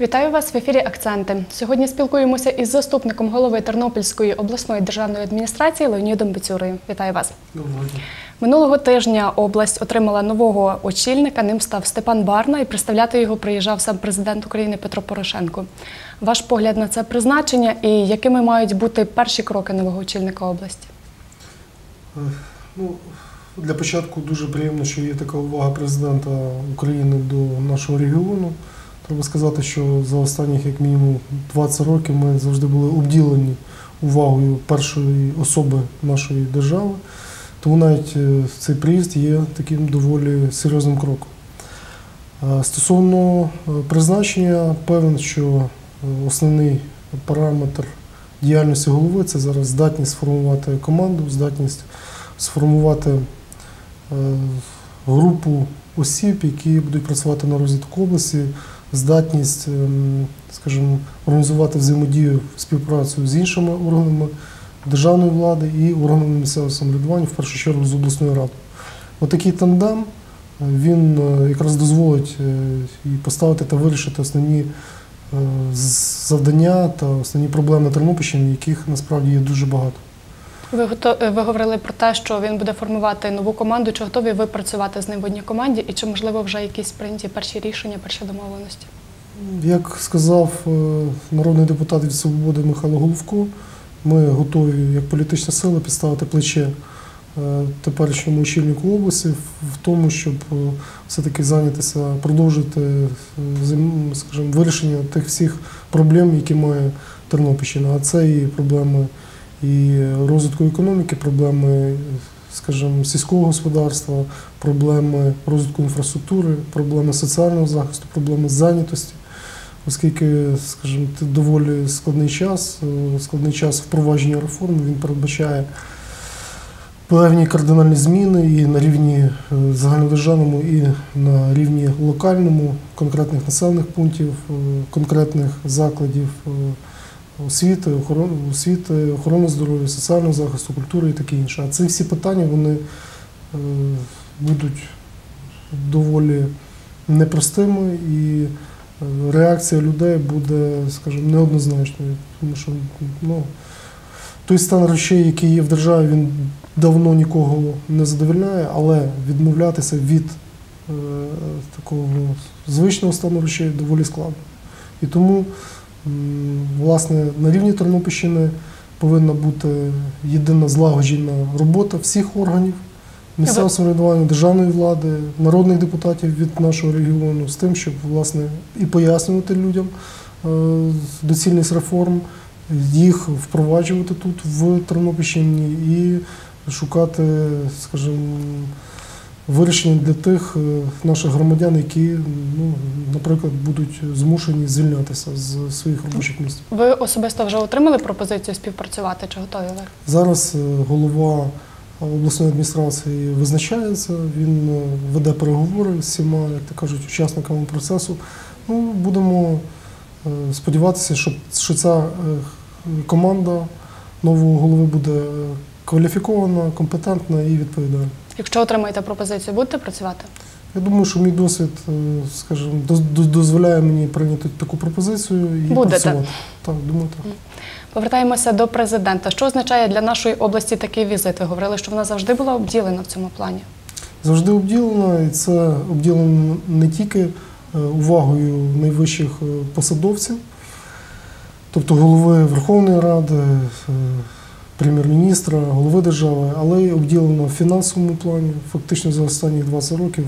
Вітаю вас в ефірі Акценти. Сьогодні спілкуємося із заступником голови Тернопільської обласної державної адміністрації Леонідом Бецюрою. Вітаю вас. Доброго дня. Минулого тижня область отримала нового очільника. Ним став Степан Барна, і представляти його приїжджав сам президент України Петро Порошенко. Ваш погляд на це призначення і якими мають бути перші кроки нового очільника області? Е, Ну, для початку дуже приємно, що є така увага президента України до нашого регіону. Треба сказати, що за останніх як мінімум 20 років ми завжди були обділені увагою першої особи нашої держави. Тому навіть е, цей приїзд є таким доволі серйозним кроком. Стосовно е, призначення, певен, що е, основний параметр діяльності голови це зараз здатність сформувати команду, здатність сформувати групу осіб, які будуть працювати на розвитку області, здатність, ем, скажімо, організувати взаємодію, співпрацю з іншими органами державної влади і органами місцевого самоврядування, в першу чергу з обласною радою. Отакий тандем е, він е, якраз дозволить е, і поставити та вирішити основні завдання та основні проблеми Тернопільщини, яких насправді є дуже багато. Ви гото- е, ви говорили про те, що він буде формувати нову команду. Чи готові ви працювати з ним в одній команді? І чи можливо вже якісь прийняті перші рішення, перші домовленості? Як сказав народний депутат від свободи Михайло Головко, ми готові як політична сила підставити плече е, теперішньому очільнику області в- тому, щоб е, все-таки зайнятися, продовжити е, скажімо, вирішення тих всіх проблем, які має Тернопільщина. А це і проблеми і розвитку економіки, проблеми, скажімо, сільського господарства, проблеми розвитку інфраструктури, проблеми соціального захисту, проблеми зайнятості оскільки, скажімо, це доволі складний час, е, складний час впровадження реформ, він передбачає певні кардинальні зміни і на рівні е, загальнодержавному, і на рівні локальному, конкретних населених пунктів, е, конкретних закладів освіти, охорони, освіти, охорони здоров'я, соціального захисту, культури і таке інше. А ці всі питання вони будуть доволі непростими і реакція людей буде, скажімо, неоднозначною. Тому що ну, той стан речей, який є в державі, він давно нікого не задовольняє, але відмовлятися від е, такого звичного стану речей доволі складно. І тому, власне, на рівні Тернопільщини повинна бути єдина злагоджена робота всіх органів місцевого самоврядування, державної влади, народних депутатів від нашого регіону з тим, щоб власне і пояснювати людям е, доцільність реформ, їх впроваджувати тут в Тернопільщині і шукати, скажімо, вирішення для тих е, наших громадян, які, ну, наприклад, будуть змушені звільнятися з своїх робочих місць. Ви особисто вже отримали пропозицію співпрацювати? Чи готові ви? Зараз е, голова обласної адміністрації визначається, він е, веде переговори з всіма, як то кажуть, учасниками процесу. Ну, будемо е, сподіватися, що, що ця е, команда нового голови буде кваліфікована, компетентна і відповідальна. Якщо отримаєте пропозицію, будете працювати? Я думаю, що мій досвід, скажімо, доз- доз- дозволяє мені прийняти таку пропозицію і Будете? працювати. Так, думаю, так. Повертаємося до президента. Що означає для нашої області такий візит? Ви говорили, що вона завжди була обділена в цьому плані. завжди обділена, і це обділено не тільки е, увагою найвищих е, посадовців, тобто голови Верховної Ради, е, прем'єр-міністра, голови держави, але й обділено в фінансовому плані. Фактично за останні 20 років,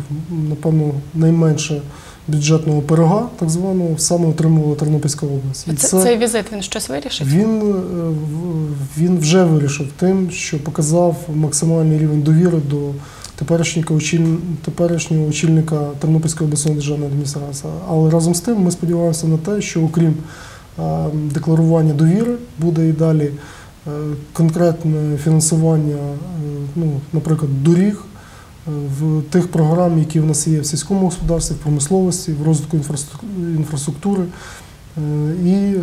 напевно, найменше бюджетного пирога, так званого, саме отримувала Тернопільська область. І Це, Цей візит він щось вирішить? він, е, він вже вирішив тим, що показав максимальний рівень довіри до теперішнього, теперішнього очільника Тернопільської обласної державної адміністрації. Але разом з тим ми сподіваємося на те, що окрім е, декларування довіри, буде і далі е, конкретне фінансування, ну, наприклад, доріг. В тих програм, які в нас є в сільському господарстві, в промисловості, в розвитку інфраструктури, е, і е,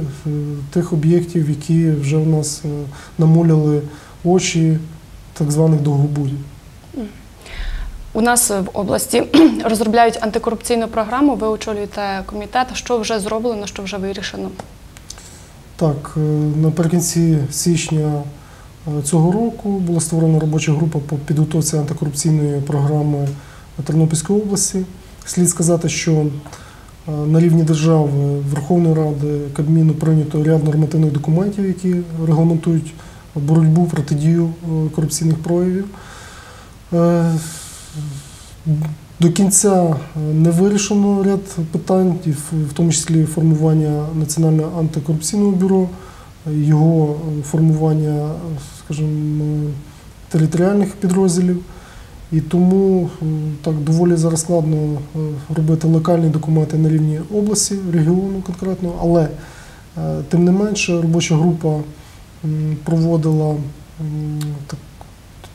тих об'єктів, які вже в нас е, намуляли очі так званих довгобудів. У нас в області розробляють антикорупційну програму. Ви очолюєте комітет. Що вже зроблено, що вже вирішено? Так, наприкінці січня цього року була створена робоча група по підготовці антикорупційної програми Тернопільської області. Слід сказати, що е, на рівні держави Верховної Ради Кабміну прийнято ряд нормативних документів, які регламентують боротьбу протидію е, корупційних проявів. Е, До кінця е, не вирішено ряд питань, в тому числі формування Національного антикорупційного бюро, е, його е, формування, е, скажімо, територіальних підрозділів. І тому е, так доволі зараз складно робити локальні документи на рівні області, регіону конкретно, але тим не менше робоча група проводила проводила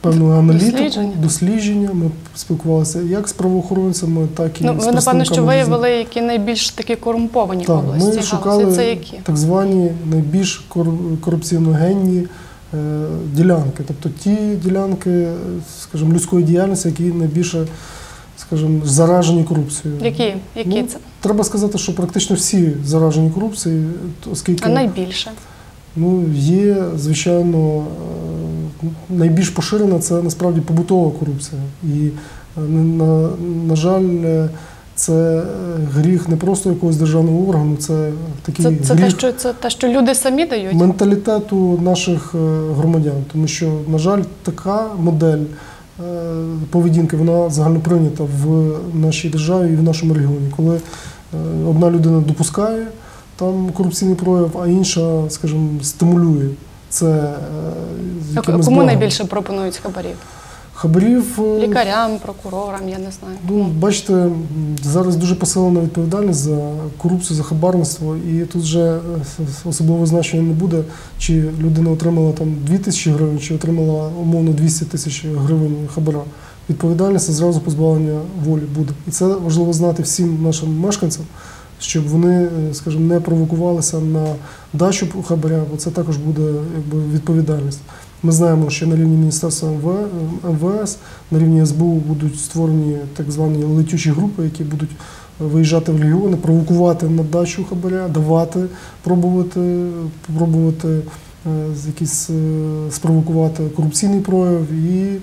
певну аналітику, Дослідження. дослідження. Ми спілкувалися як з правоохоронцями, так і Ну, з ви напевно, що виявили, які найбільш такі корумповані так, області. ми галузі. шукали Це які? так звані найбільш кор- корупціоногенні е, ділянки, тобто ті ділянки, скажімо, людської діяльності, які найбільше, скажімо, заражені корупцією. Які? Які Ну, це? Треба сказати, що практично всі заражені корупцією, оскільки А найбільше? ну, є, звичайно, е, найбільш поширена це насправді побутова корупція. І, е, на, на жаль, е, це е, гріх не просто якогось державного органу, це такий Це, це, гріх те, що, це те, що люди самі дають? менталітету наших громадян. Тому що, на жаль, така модель поведінки вона загально прийнята в нашій державі і в нашому регіоні, коли одна людина допускає там корупційний прояв, а інша, скажімо, стимулює це е, з А Кому благом. найбільше пропонують хабарів? хабарів. е, Лікарям, прокурорам, я не знаю. Ну, бачите, зараз дуже посилена відповідальність за корупцію, за хабарництво, і тут вже е, особливо значення не буде, чи людина отримала там 2 тисячі гривень, чи отримала умовно 200 тисяч гривень хабара. Відповідальність зразу позбавлення волі буде. І це важливо знати всім нашим мешканцям, щоб вони, е, скажімо, не провокувалися на дачу хабаря, бо це також буде якби, відповідальність. Ми знаємо, що на рівні Міністерства МВС, на рівні СБУ будуть створені так звані летючі групи, які будуть виїжджати в регіони, провокувати на дачу хабаря, давати, пробувати, пробувати е, якісь е, спровокувати корупційний прояв і е,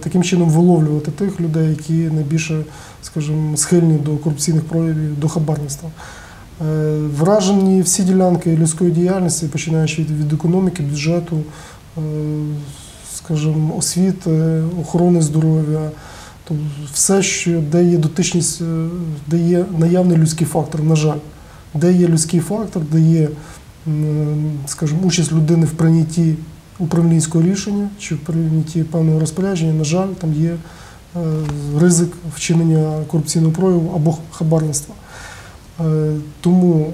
таким чином виловлювати тих людей, які найбільше, скажімо, схильні до корупційних проявів, до хабарництва. Е, Вражені всі ділянки людської діяльності, починаючи від, економіки, бюджету, е, скажімо, освіти, охорони здоров'я, тобто все, що де є дотичність, е, де є наявний людський фактор, на жаль, де є людський фактор, де є, скажімо, участь людини в прийнятті управлінського рішення чи в прийнятті певного розпорядження, на жаль, там є е, ризик вчинення корупційного прояву або хабарництва. Е, Тому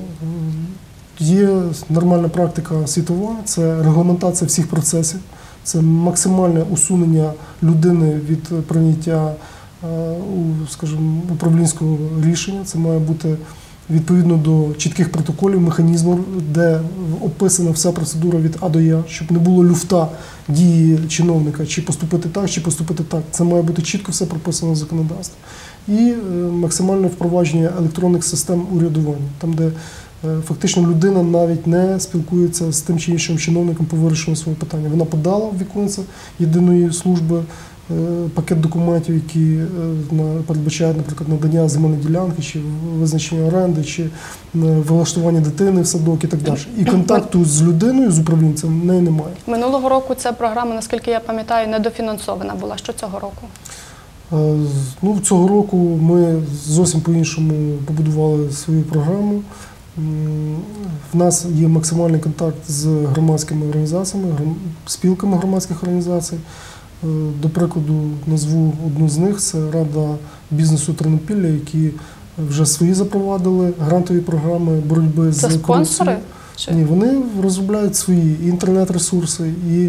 є нормальна практика світова, це регламентація всіх процесів, це максимальне усунення людини від прийняття е, скажімо, управлінського рішення. Це має бути відповідно до чітких протоколів, механізмів, де описана вся процедура від А до Я, щоб не було люфта дії чиновника, чи поступити так, чи поступити так. Це має бути чітко все прописано в законодавстві. І е, максимальне впровадження електронних систем урядування, там, де е, фактично людина навіть не спілкується з тим чи іншим чиновником по вирішенню свого питання. Вона подала в віконце єдиної служби пакет документів, які е, передбачають, наприклад, надання земельної ділянки, чи визначення оренди, чи е, влаштування дитини в садок і так далі. І контакту з людиною, з управлінцем в неї немає. Минулого року ця програма, наскільки я пам'ятаю, недофінансована була. Що цього року? Е, Ну, цього року ми зовсім по-іншому побудували свою програму. В нас є максимальний контакт з громадськими організаціями, спілками громадських організацій. Е, До прикладу, назву одну з них це Рада бізнесу Тернопілля, які вже свої запровадили грантові програми боротьби з Це спонсори? корупцією. Чи? Ні, вони розробляють свої інтернет-ресурси, і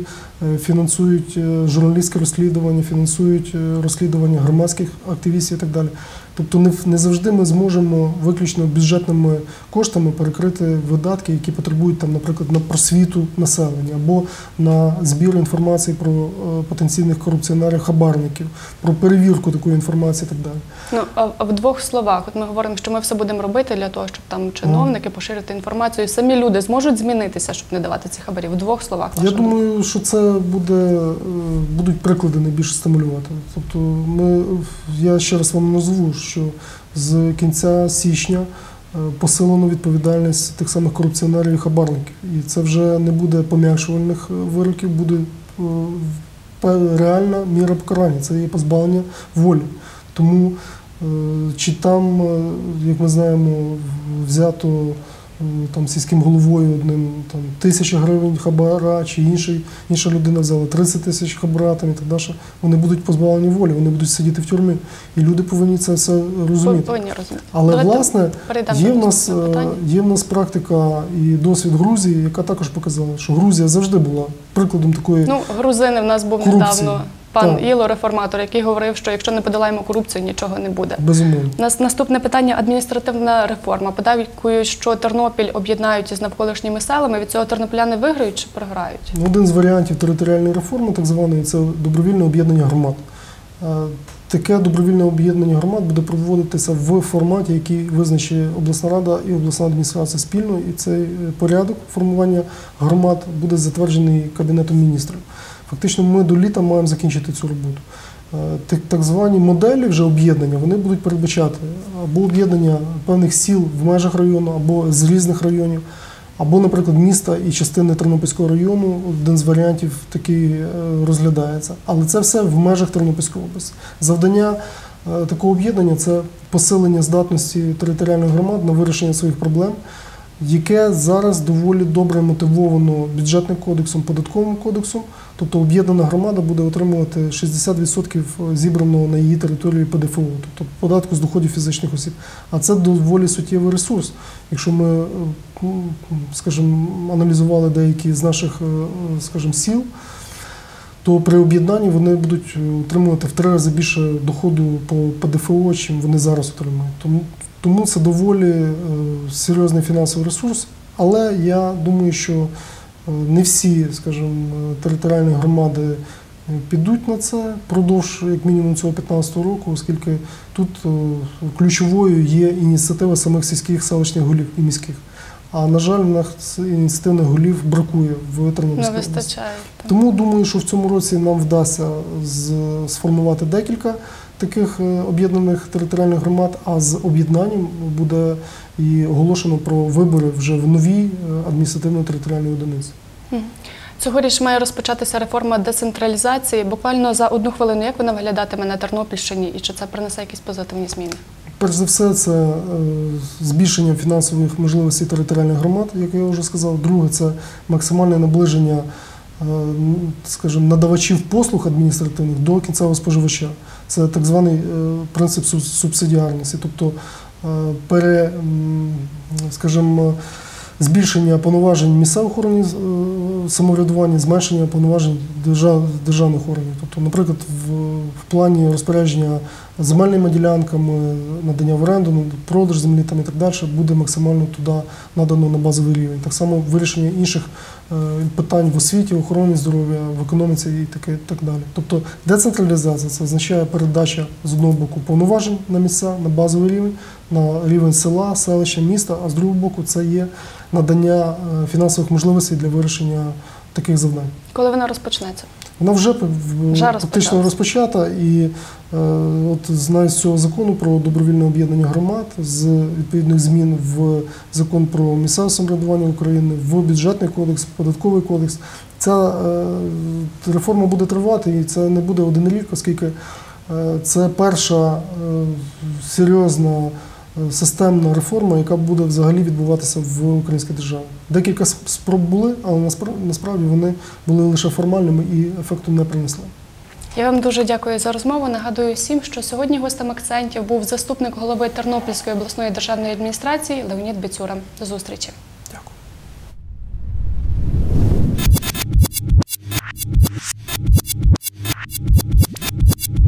е, фінансують е, журналістське розслідування, фінансують розслідування громадських активістів і так далі. Тобто не, не завжди ми зможемо виключно бюджетними коштами перекрити видатки, які потребують там, наприклад, на просвіту населення або на збір інформації про е, потенційних корупціонерів, хабарників, про перевірку такої інформації і так далі. Ну а в двох словах, от ми говоримо, що ми все будемо робити для того, щоб там чиновники поширити інформацію. Самі люди зможуть змінитися, щоб не давати ці хабарі. В двох словах. Я думаю, що це буде е, будуть приклади найбільше стимулювати. Тобто, ми я ще раз вам назву, що з кінця січня е, посилено відповідальність тих самих корупціонерів і хабарників. І це вже не буде пом'якшувальних е, вироків, буде е, реальна міра покарання. Це є позбавлення волі. Тому чи там, як ми знаємо, взято там сільським головою одним там тисяча гривень хабара, чи інший, інша людина взяла 30 тисяч хабара там, і так далі, вони будуть позбавлені волі, вони будуть сидіти в тюрмі. І люди повинні це все розуміти. повинні розуміти. Але Давайте власне є в нас е, є в нас практика і досвід Грузії, яка також показала, що Грузія завжди була прикладом такої Ну, грузини в нас був Корупції. недавно пан Так. Іло, реформатор, який говорив, що якщо не подолаємо корупцію, нічого не буде. безумовно. Нас наступне питання адміністративна реформа. Подейкують, що Тернопіль об'єднають із навколишніми селами. Від цього тернополяни виграють чи програють? Ну, Один з варіантів територіальної реформи, так званої, це добровільне об'єднання громад. Е, Таке добровільне об'єднання громад буде проводитися в форматі, який визначить обласна рада і обласна адміністрація спільно. І цей е, порядок формування громад буде затверджений Кабінетом міністрів. Фактично, ми до літа маємо закінчити цю роботу. Е, Так, звані моделі вже об'єднання вони будуть передбачати або об'єднання певних сіл в межах району, або з різних районів, або, наприклад, міста і частини Тернопільського району, один з варіантів такий е, розглядається. Але це все в межах Тернопільської області. Завдання е, такого об'єднання це посилення здатності територіальних громад на вирішення своїх проблем, яке зараз доволі добре мотивовано бюджетним кодексом, податковим кодексом. Тобто об'єднана громада буде отримувати 60% зібраного на її території ПДФО, тобто податку з доходів фізичних осіб. А це доволі суттєвий ресурс. Якщо ми, е, скажімо, аналізували деякі з наших, е, скажімо, сіл, то при об'єднанні вони будуть е, отримувати в три рази більше доходу по ПДФО, чим вони зараз отримують. Тому, тому це доволі е, серйозний фінансовий ресурс. Але я думаю, що е, не всі, скажімо, територіальні громади е, підуть на це впродовж як мінімум цього 15 року, оскільки тут е, ключовою є ініціатива самих сільських селищних голів і міських. А на жаль, в нас ініціативних голів бракує в Тернопільській області. вистачає. Тому думаю, що в цьому році нам вдасться сформувати декілька таких е, об'єднаних територіальних громад, а з об'єднанням буде і оголошено про вибори вже в новій е, адміністративно-територіальній одиниці. Цьогоріч має розпочатися реформа децентралізації. Буквально за одну хвилину, як вона виглядатиме на Тернопільщині і чи це принесе якісь позитивні зміни? Перш за все, це е, збільшення фінансових можливостей територіальних громад, як я вже сказав. Друге, це максимальне наближення, скажімо, надавачів послуг адміністративних до кінцевого споживача. Це так званий е, принцип субсидіарності, тобто е, пере, скажімо, збільшення повноважень місцевих органів е, самоврядування, зменшення повноважень державних органів. Тобто, наприклад, в, плані розпорядження земельними ділянками, надання в оренду, ну, продаж землі там і так далі буде максимально туди надано на базовий рівень. Так само вирішення інших питань в освіті, охороні здоров'я, в економіці і таке так далі. Тобто децентралізація це означає передача з одного боку повноважень на місця, на базовий рівень, на рівень села, селища, міста, а з другого боку це є надання е, фінансових можливостей для вирішення таких завдань. Коли вона розпочнеться? Вона вже, Вже фактично розпочата, і е, от знаю з цього закону про добровільне об'єднання громад, з відповідних змін в закон про місцеве самоврядування України, в бюджетний кодекс, податковий кодекс. Ця е, реформа буде тривати, і це не буде один рік, оскільки е, це перша е, серйозна. Е, Системна реформа, яка буде взагалі відбуватися в українській державі. Декілька спроб були, але наспра- насправді вони були лише формальними і ефекту не принесли. Я вам дуже дякую за розмову. Нагадую всім, що сьогодні гостем акцентів був заступник голови Тернопільської обласної державної адміністрації Леонід Біцюра. До зустрічі.